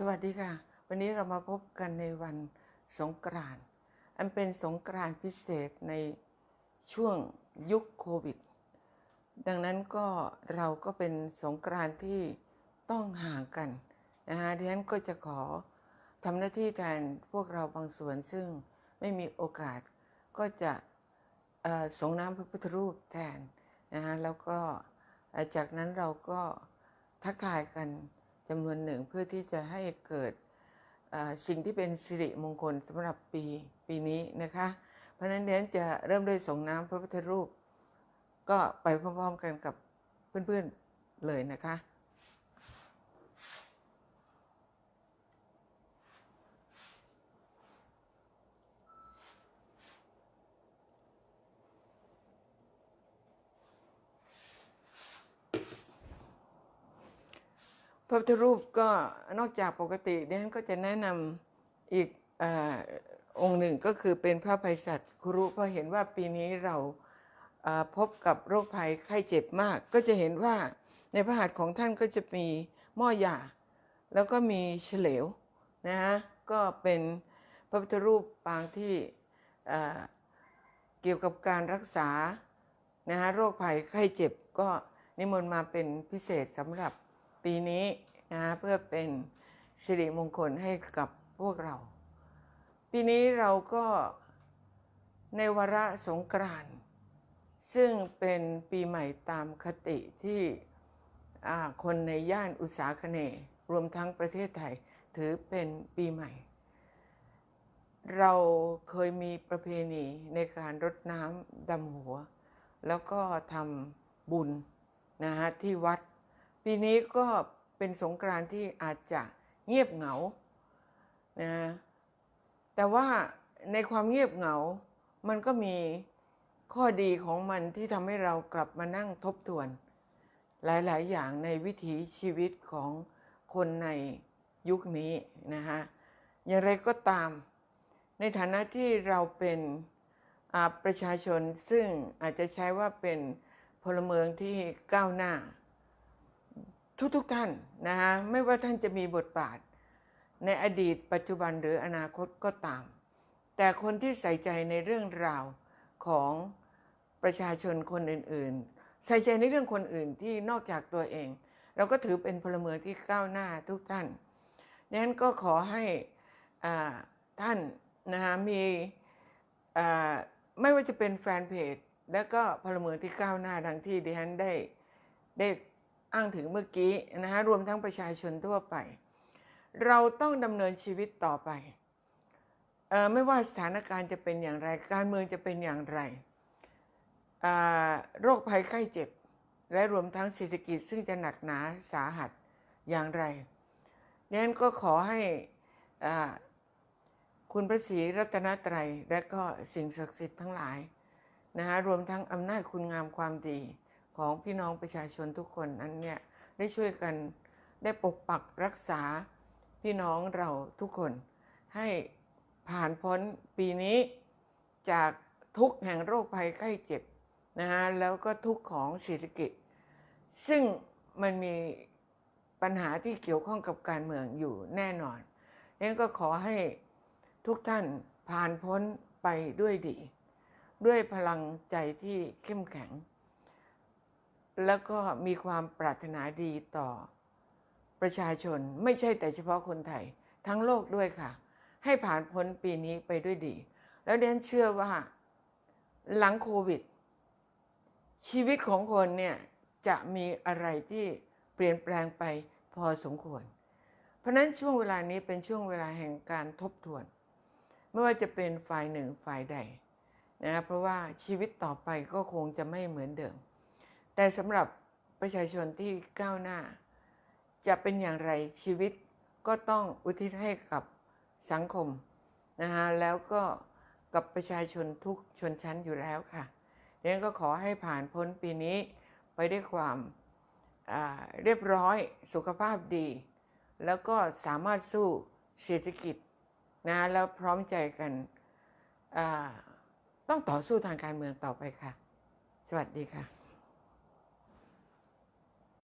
สวัสดีค่ะ วันนี้เรามาพบกันในวันสงกรานต์อันเป็นสงกรานต์พิเศษในช่วงยุคโควิด ดังนั้นก็เราก็เป็นสงกรานต์ที่ต้องห่างกันนะฮะดิฉันก็จะขอทำหน้าที่แทนพวกเราบางส่วนซึ่งไม่มีโอกาสก็จะส่งน้ำพระพุทธรูปแทนนะฮะแล้วก็จากนั้นเราก็ทักทายกัน จำนวนหนึ่งเพื่อที่จะให้เกิดสิ่งที่เป็นสิริมงคลสำหรับปีปีนี้นะคะ เพราะฉะนั้นเดนจะเริ่มด้วยส่งน้ำพระพุทธรูป ก็ไปพร้อมๆกันกับเพื่อนๆเลยนะคะ พระพุทธรูปก็นอกจากปกติดิฉันก็จะแนะนำอีกอองค์หนึ่งก็คือเป็นพระภัยสัตว์ครุเพราะเห็นว่าปีนี้เราพบกับโรคภัยไข้เจ็บมาก ก็จะเห็นว่าในพระหัตถ์ของท่านก็จะมีหม้อยาแล้วก็มีเฉลวนะฮะก็เป็นพระพุทธรูปปางที่เกี่ยวกับการรักษานะฮะโรคภัยไข้เจ็บก็นิมนต์มาเป็นพิเศษสำหรับ ปีนี้นะเพื่อเป็นสิริมงคลให้กับพวกเรา ปีนี้เราก็ในวาระสงกรานต์ซึ่งเป็นปีใหม่ตามคติที่อ่าคนในย่านอุตสาคเนย์รวมทั้งประเทศไทยถือเป็นปีใหม่ เราเคยมีประเพณีในการรดน้ำดำหัว แล้วก็ทำบุญนะฮะที่วัด ปีนี้ก็เป็นสงกรานต์ที่อาจจะเงียบเหงานะแต่ว่าในความเงียบเหงา มันก็มีข้อดีของมันที่ทำให้เรากลับมานั่งทบทวน หลาย ๆ อย่างในวิถีชีวิตของคนในยุคนี้นะฮะอย่างไรก็ตาม ในฐานะที่เราเป็นประชาชนซึ่งอาจจะใช้ว่าเป็นพลเมืองที่ก้าวหน้า ทุกๆทท่านนะฮะไม่ว่าท่านจะมีบทบาท ในอดีตปัจจุบันหรืออนาคตก็ตาม แต่คนที่ใส่ใจในเรื่องราวของประชาชนคนอื่นๆ ใส่ใจในเรื่องคนอื่นที่นอกจากตัวเอง เราก็ถือเป็นพลเมืองที่ก้าวหน้าทุกท่านดังนั้นก็ขอให้ท่านนะฮะมีไม่ว่าจะเป็นแฟนเพจ แล้วก็พลเมืองที่ก้าวหน้าดังที่ดิฉันได้ได้ อ้างถึงเมื่อกี้นะฮะรวมทั้งประชาชนทั่วไป เราต้องดำเนินชีวิตต่อไปออไม่ว่าสถานการณ์จะเป็นอย่างไร การเมืองจะเป็นอย่างไรโรคภัยไข้เจ็บ และรวมทั้งเศรษฐกิจซึ่งจะหนักหนาสาหัสอย่างไรนั้นก็ขอให้คุณพระศรีรัตนตรัย และก็สิ่งศักดิ์สิทธิ์ทั้งหลายนะฮะรวมทั้งอำนาจคุณงามความดี ของพี่น้องประชาชนทุกคนนั้นเนี่ยได้ช่วยกันได้ปกปักรักษาพี่น้องเราทุกคน ให้ผ่านพ้นปีนี้จากทุกแห่งโรคภัยไข้เจ็บนะฮะแล้วก็ทุกของเศรษฐกิจ ซึ่งมันมีปัญหาที่เกี่ยวข้องกับการเมืองอยู่แน่นอนนั้นก็ขอให้ทุกท่านผ่านพ้นไปด้วยดี ด้วยพลังใจที่เข้มแข็ง แล้วก็มีความปรารถนาดีต่อประชาชนไม่ใช่แต่เฉพาะคนไทย ทั้งโลกด้วยค่ะ ให้ผ่านพ้นปีนี้ไปด้วยดี แล้วเดนเชื่อว่าหลังโควิด ชีวิตของคนเนี่ยจะมีอะไรที่เปลี่ยนแปลงไปพอสมควร เพราะฉะนั้นช่วงเวลานี้เป็นช่วงเวลาแห่งการทบทวน ไม่ว่าจะเป็นฝ่ายหนึ่งฝ่ายใดนะเพราะว่าชีวิตต่อไปก็คงจะไม่เหมือนเดิม แต่สำหรับประชาชนที่ก้าวหน้า จะเป็นอย่างไรชีวิตก็ต้องอุทิศให้กับสังคมนะฮะแล้วก็กับประชาชนทุกชนชั้นอยู่แล้วค่ะดังนั้นก็ขอให้ผ่านพ้นปีนี้ไปได้วยความเรียบร้อยสุขภาพดี แล้วก็สามารถสู้เศรษฐกิจนะแล้วพร้อมใจกันต้องต่อสู้ทางการเมืองต่อไปค่ะ สวัสดีค่ะ